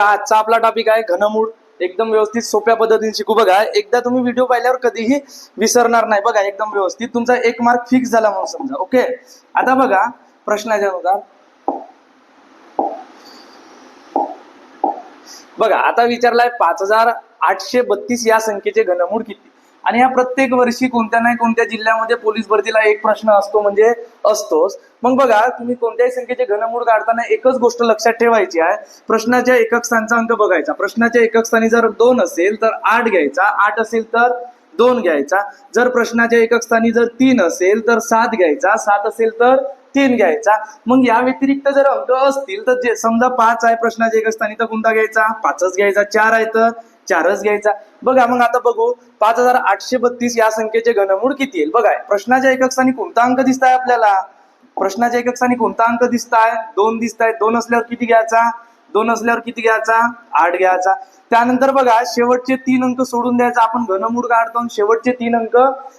आजचा आपला टॉपिक आहे घनमूळ. एकदम व्यवस्थित सोप्या पद्धतीने शिकू बघा. एकदा तुम्ही व्हिडिओ पाहिल्यावर कधीही विसरणार नाही बघा एकदम व्यवस्थित. तुमचा एक मार्क फिक्स झाला म्हणून समजा ओके आता बघा प्रश्नाच्या अनुसार बघा आता विचारलाय पाच हजार आठशे बत्तीस या संख्येचे घनमूळ किती? आणि ह्या प्रत्येक वर्षी कोणत्या नाही कोणत्या जिल्ह्यामध्ये पोलीस भरतीला एक प्रश्न असतो म्हणजे असतोच. मग बघा तुम्ही कोणत्याही संख्येचे घनमूळ काढताना एकच गोष्ट लक्षात ठेवायची आहे. प्रश्नाच्या एकक स्थानचा अंक बघायचा. प्रश्नाच्या एकक स्थानी जर दोन असेल तर आठ घ्यायचा. आठ असेल तर दोन घ्यायचा. जर प्रश्नाच्या एकक स्थानी जर तीन असेल तर सात घ्यायचा. सात असेल तर तीन घ्यायचा. मग या व्यतिरिक्त जर अंक असतील तर जे समजा पाच आहे प्रश्नाच्या एक स्थानी तर कोणता घ्यायचा? पाचच घ्यायचा. चार आहे तर चारच घ्यायचा. बघा मग आता बघू. पाच हजार आठशे बत्तीस या संख्येचे घनमूळ किती येईल? बघा प्रश्नाच्या एकक स्थानी कोणता अंक दिसत आहे आपल्याला? प्रश्नाच्या एकक स्थानी कोणता अंक दिसत आहे दोन दिसत आहे दोन असल्यावर किती घ्यायचा? दोन असल्यावर किती घ्यायचा? आठ घ्यायचा. त्यानंतर बघा शेवटचे तीन अंक सोडून द्यायचा. आपण घनमूळ काढतो शेवटचे तीन अंक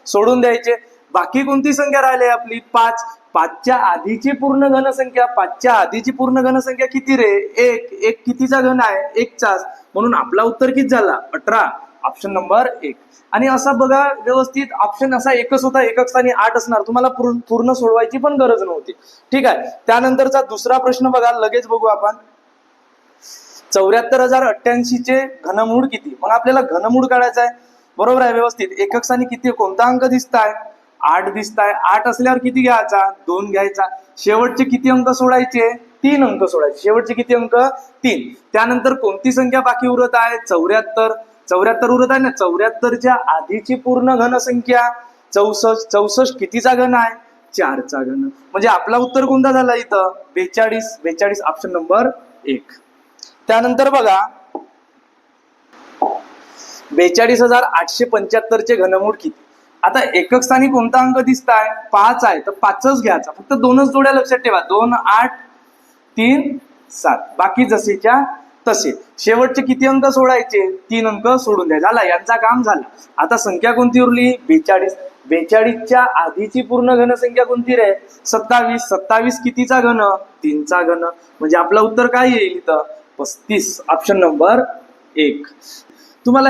सोडून द्यायचे. बाकी कोणती संख्या राहिली आपली? पाच. पाचच्या आधीची पूर्ण घनसंख्या पाचच्या आधीची पूर्ण घनसंख्या किती रे? एक. एक कितीचा घन आहे? एकचाच. म्हणून आपला उत्तर किती झाला? अठरा. ऑप्शन नंबर एक. आणि असा बघा व्यवस्थित ऑप्शन असा एकच होता एकक स्थानी आठ असणार. तुम्हाला पूर्ण पूर्ण सोडवायची पण गरज नव्हती. ठीक आहे? त्यानंतरचा दुसरा प्रश्न बघा लगेच बघू आपण. चौऱ्याहत्तर हजार अठ्ठ्याऐंशी चे घनमूळ किती? मग आपल्याला घनमूळ काढायचं आहे. बरोबर आहे व्यवस्थित. एकक स्थानी किती? कोणता अंक दिसत आहे आठ दिसत आहे आठ असल्यावर किती घ्यायचा? दोन घ्यायचा. शेवटचे किती अंक सोडायचे? तीन अंक सोडायचे. शेवटचे किती अंक? तीन. त्यानंतर कोणती संख्या बाकी उरत आहे? चौऱ्याहत्तर. चौऱ्याहत्तर उरत आहे ना? चौऱ्याहत्तरच्या आधीची पूर्ण घनसंख्या. चौसष्ट चौसष्ट कितीचा घन आहे? चारचा घन. म्हणजे आपला उत्तर कोणता झाला इथं? बेचाळीस. बेचाळीस ऑप्शन नंबर एक. त्यानंतर बघा. बेचाळीस हजार आठशे पंच्याहत्तरचे घनमूळ किती? आता एकक स्थानी कोणता अंक दिसत आहे पाच आहे. तर पाचच घ्यायचा. फक्त दोनच जोड्या लक्षात ठेवा. दोन आठ तीन सात. बाकी जसेच्या तसे. शेवटचे किती अंक सोडायचे? तीन अंक सोडून द्या. झाला. यांचा काम झालं. आता संख्या कोणती उरली? बेचाळीस. बेचाळीसच्या आधीची पूर्ण घनसंख्या कोणती रे? सत्तावीस. सत्तावीस कितीचा घन? तीनचा घन. म्हणजे आपलं उत्तर काय येईल इथं? पस्तीस. ऑप्शन नंबर एक. तुम्हाला हे